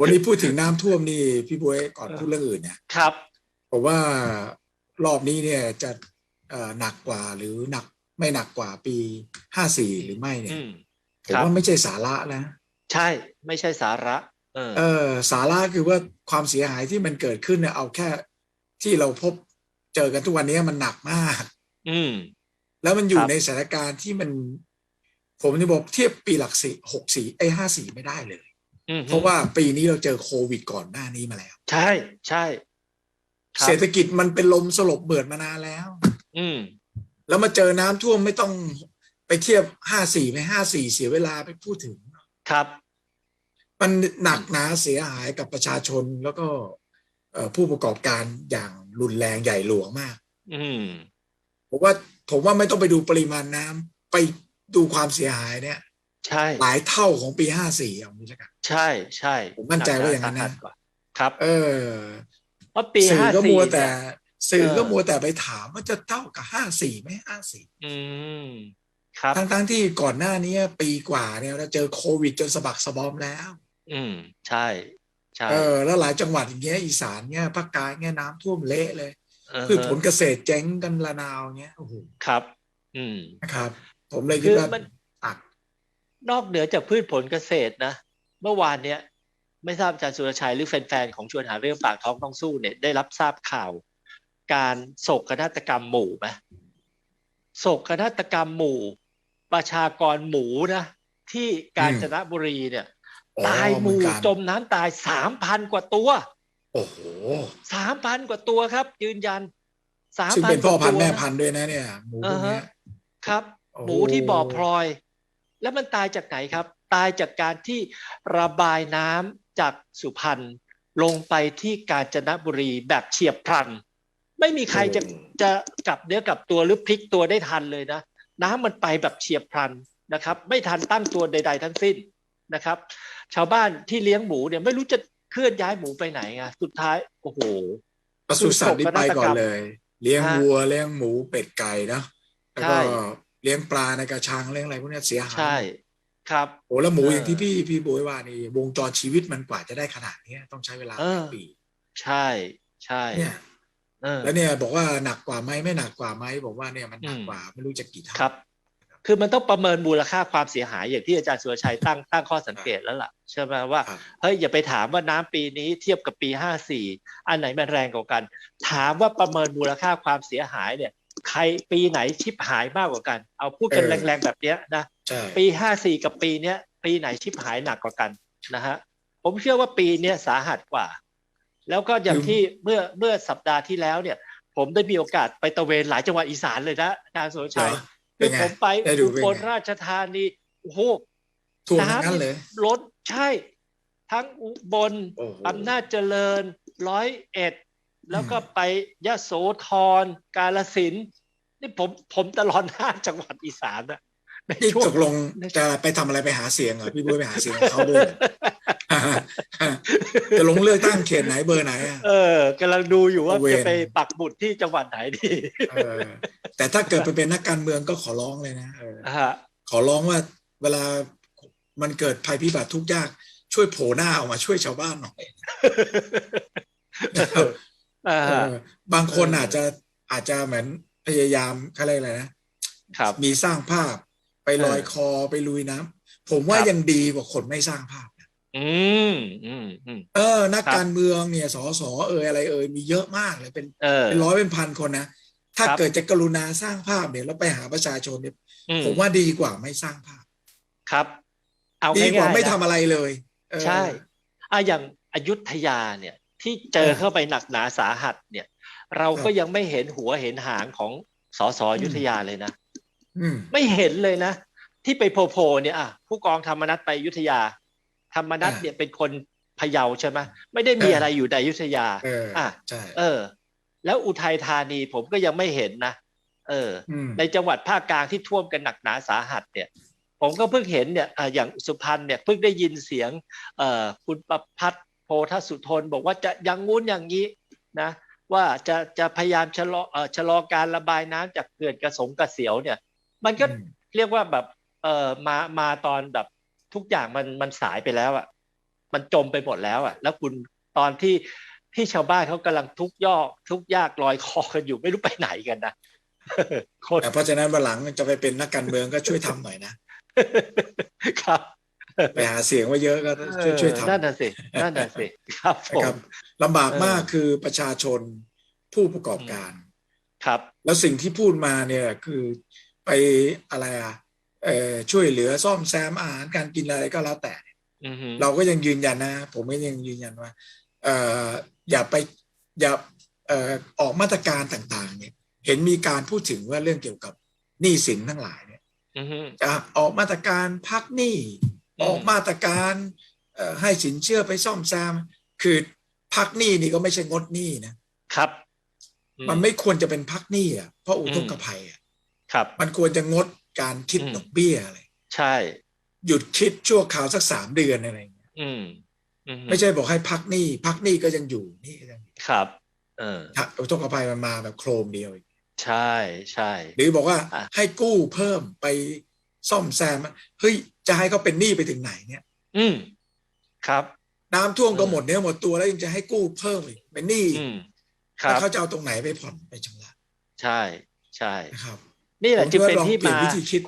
วันนี้พูดถึงน้ำท่วมนี่พี่บวยก่อนพูดเรื่องอื่นเนี่ยครับผมว่ารอบนี้เนี่ยจะเอ่อหนักกว่าหรือหนักไม่หนักกว่าปีห้าสี่หรือไม่เนี่อืยมผมครับว่าไม่ใช่สาระนะ ใช่ไม่ใช่สาระเออเออสาระคือว่าความเสียหายที่มันเกิดขึ้นเนี่ยเอาแค่ที่เราพบเจอกันทุกวันนี้มันหนักมาก อืม แล้วมันอยู่ครับในสถานการณ์ที่มัน ผมจะบอกเทียบปีหลักสี่หกสี่ไอ้ห้าสี่ไม่ได้เลยอืม เพราะว่าปีนี้เราเจอโควิดก่อนหน้านี้มาแล้ว ใช่ใช่ครับเศรษฐกิจมันเป็นลมสลบเบิดมานานแล้ว อืม แล้วมาเจอน้ำท่วมไม่ต้องไปเทียบห้าสี่ไม่ห้าสี่เสียเวลาไปพูดถึงครับ มันหนักหนาเสียหายกับประชาชนแล้วก็เอ่อผู้ประกอบการอย่างรุนแรงใหญ่หลวงมาก อืมผมว่าผมว่าไม่ต้องไปดูปริมาณน้ำไปดูความเสียหายเนี่ย ใช่ หลายเท่าของปีห้าสี่เอางี้ละกันใช่ใช่ผมมั่นใจว่าอย่างนั้นนะหกหสหัสกว่าครับ เออเพราะปีสื่อห้าก็สี่มัวแต่เนี่ยสื่อก็เออมัวแต่ไปถามว่าจะเท่ากับห้าสี่ไหมห้าสี่อืมครับทั้งทั้งๆที่ก่อนหน้านี้ปีกว่าเนี่ยเราเจอโควิดจนสะบักสะบอมแล้ว อืม ใช่ใช่เออแล้วหลายจังหวัดอย่างเงี้ยอีสานเงี้ยภาคกลางเงี้ยน้ำท่วมเละเลยเออพืชผลเกษตรเจ๊งกันระนาวเงี้ยโอ้โหครับ อืมนะครับ ผมเลยคิคืดอว่ามันตัก นอกเหนือจากพืชผลเกษตรนะ เมื่อวานเนี้ยไม่ทราบอาจารย์สุรชัยหรือแฟนๆของชวนหาเรื่องปากท้องต้องสู้เนี่ยได้รับทราบข่าว การโศกนาฏกรรมหมู่ไหมโศกนาฏกรรมหมู่ ประชากรหมูนะที่กาญจนบุรีเนี่ยอ๋อตายหมู่เหอนกันจมน้ำตายสามพันกว่าตัว โอ้โหสามพันกว่าตัวครับ ยืนยันสามซึ่งพันเป็นพ่อพันธุ์ตัวแม่นะพันธุ์ด้วยนะเนี่ยหมูพวกเนี้ยครับโอ้โหหมูที่บ่อพลอย แล้วมันตายจากไหนครับ ตายจากการที่ระบายน้ำจากสุพรรณลงไปที่กาญจนบุรีแบบเฉียบพลัน ไม่มีใครจะจะกลับเนื้อกลับตัวหรือพลิกตัวได้ทันเลยนะ น้ำมันไปแบบเฉียบพลันนะครับ ไม่ทันตั้งตัวใด ๆ ทั้งสิ้นนะครับ ชาวบ้านที่เลี้ยงหมูเนี่ยไม่รู้จะเคลื่อนย้ายหมูไปไหนไงสุดท้ายโอ้โหปศุสัตว์นี่ไปก่อนเลย เลี้ยงฮะวัวเลี้ยงหมูเป็ดไก่นะแล้วก็ใช่ เลี้ยงปลาในกระชังเลี้ยงอะไรพวกเนี้ยเสียหายใช่ ครับโอ้แล้วหมูเออออย่างที่พี่พี่โบยว่านี่วงจรชีวิตมันกว่าจะได้ขนาดเนี้ยต้องใช้เวลาเอหอลายปี ใช่ใช่เนี่ยเออแล้วเนี่ยบอกว่าหนักกว่าไหมไม่หนักกว่าไหมบอกว่าเนี่ยมันหนักอืมกว่าไม่รู้จะกี่เท่าครับคือมันต้องประเมินมูลค่าความเสียหายอย่างที่อาจารย์สุรชัยตั้งตั้งข้อสังเกตแล้วล่ะใช่ไหมว่าครับเฮ้ยอย่าไปถามว่าน้ำปีนี้เทียบกับปีห้าสี่อันไหนมันแรงกว่ากัน ถามว่าประเมินมูลค่าความเสียหายเนี่ย ใครปีไหนชิบหายมากกว่ากัน เอาพูดกันแรงๆแบบเนี้ยนะใช่ปีห้าสี่กับปีเนี้ยปีไหนชิบหายหนักกว่ากันนะฮะผมเชื่อว่าปีเนี้ยสาหัสกว่า แล้วก็อย่างที่เมื่อเมื่อสัปดาห์ที่แล้วเนี่ย ผมได้มีโอกาสไปตระเวนหลายจังหวัดอีสานเลยนะอาจารย์สุรเหรชัยอคืเป็อนไงผมไปได้ดูอุเป็นบไงลราชธานีโอ้โหท่วมทั้งนั้นเลยล้นใช่ ทั้งอุบลโอ้โหอำนาจเจริญร้อยเอ็ด แล้วก็ไปยะโสธรกาลสินธุ์นี่ผมผมตลอดห้าจังหวัดอีสานอะในนี่ช่วงตกลงจะไปทำอะไรไปหาเสียงเหรอพี่บุ้ยไปหาเสียงกับเขาด้วยเหรอจะลงเลือกตั้งเขตไหนเบอร์ไหนอะเออกำลังดูอยู่ว่าตระเวนจะไปปักบุตรที่จังหวัดไหนดีเออแต่ถ้าเกิดไปเป็นนักการเมืองก็ขอร้องเลยนะเออฮะขอร้องว่าเวลามันเกิดภัยพิบัติทุกข์ยาก ช่วยโผล่หน้าออกมาช่วยชาวบ้านหน่อยนะครั บอ่าเออบางคนอาจจะอาจจะเหมือนพยายามอะไรยกอะไรนะครับมีสร้างภาพไปลอยเออคอไปลุยน้ำผมว่าครับยังดีกว่าคนไม่สร้างภาพนะอืมอืมอืมเออ นักครับการเมืองเนี่ยสอสอเอยอะไรเอยมีเยอะมากเลยเป็นเออเป็นร้อยเป็นพันคนนะถ้าครับเกิดจะกรุณาสร้างภาพเนี่ยแล้วไปหาประชาชนเนี่ยอืมผมว่าดีกว่าไม่สร้างภาพ ครับ เอาดีกว่าง่ายๆไม่นะทำอะไรเลยเออใช่อะอย่างอยุธยาเนี่ย ที่เจอเออเข้าไปหนักหนาสาหัสเนี่ย เราครับก็ยังไม่เห็นหัวเห็นหางของสสอยุธยาเลยนะอืมไม่เห็นเลยนะ ที่ไปโผล่ๆเนี่ยอะผู้กองธรรมนัฐไปอยุธยา ธรรมนัฐอ่าเนี่ยเป็นคนพะเยาใช่ไหมไม่ได้มีเออออะไรอยู่ในอยุธยาเอออะใช่เออ แล้วอุทัยธานีผมก็ยังไม่เห็นนะเอออืมในจังหวัดภาคกลางที่ท่วมกันหนักหนาสาหัสเนี่ย ผมก็เพิ่งเห็นเนี่ยอ่าอย่างสุพรรณเนี่ยเพิ่งได้ยินเสียง เอ่อคุณประพัฒน์โพ ธสุทนบอกว่าจะอยังงู้นอย่างนี้นะว่าจะจะพยายามชะลอเอ่อชะลอการระบายน้ำจากเขื่อนกระสงกระเสียวเนี่ย มันก็อืมเรียกว่าแบบเอ่อมามาตอนแบบทุกอย่างมันมันสายไปแล้วอะมันจมไปหมดแล้วอะ แล้วคุณตอนที่ที่ชาวบ้านเขากำลังทุกข์ยอกทุกข์ยากลอยคอกันอยู่ไม่รู้ไปไหนกันนะคนแต่เพราะฉะนั้นวันหลังจะไปเป็นนักการเมืองก็ช่วยทำหน่อยนะครับ ไปหาเสียงไว่าเยอะก็ช่วยช่วยทำนั่นน่ะสินั่นน่ะสิครับผนะครับมลำบากเออมากคือประชาชนผู้ประกอบการครับ แล้วสิ่งที่พูดมาเนี่ยคือไปอะไรอะเอ่อช่วยเหลือซ่อมแซมอาหารการกินอะไรก็แล้วแต่อือฮึเราก็ยังยืนยันนะ ผมก็ยังยืนยันว่าเอ่ออย่าไปอย่าเอ่อออกมาตรการต่างๆ เนี่ย เห็นมีการพูดถึงว่าเรื่องเกี่ยวกับหนี้สินทั้งหลายเนี่ยอือฮึจะออกมาตรการพักหนี้ อืมออกมาตรการเอ่อให้สินเชื่อไปซ่อมแซม คือพักหนี้นี่ก็ไม่ใช่งดหนี้นะครับอืมันไม่ควรจะเป็นพักหนี้อะเพราะอุทกภัยอะครับ มันควรจะงดการคิดอืมดอกเบี้ยอะไรใช่ หยุดคิดชั่วคราวสักสามเดือนอะไรอย่างเงี้ยอืมอืฮึไม่ใช่บอกให้พักหนี้พักหนี้ก็ยังอยู่นี่ก็ยังอยู่ครับ เออถ้าอุทกภัยมันมาแบบโครมเดียวอีกใช่ใช่หรือบอกว่าอะให้กู้เพิ่มไป ซ่อมแซมเฮ้ยจะให้เขาเป็นหนี้ไปถึงไหนเนี่ย อืมครับ น้ำท่วมก็อืมหมดเนื้อหมดตัวแล้วยังจะให้กู้เพิ่มอีกเป็นหนี้อีกอืมคแล้รัวบเขาจะเอาตรงไหนไปผ่อนไปชำระใช่ใช่นะครับ นี่แหละผมจึงว่าเป็นลองที่เปลี่ยนมาวิธีคิด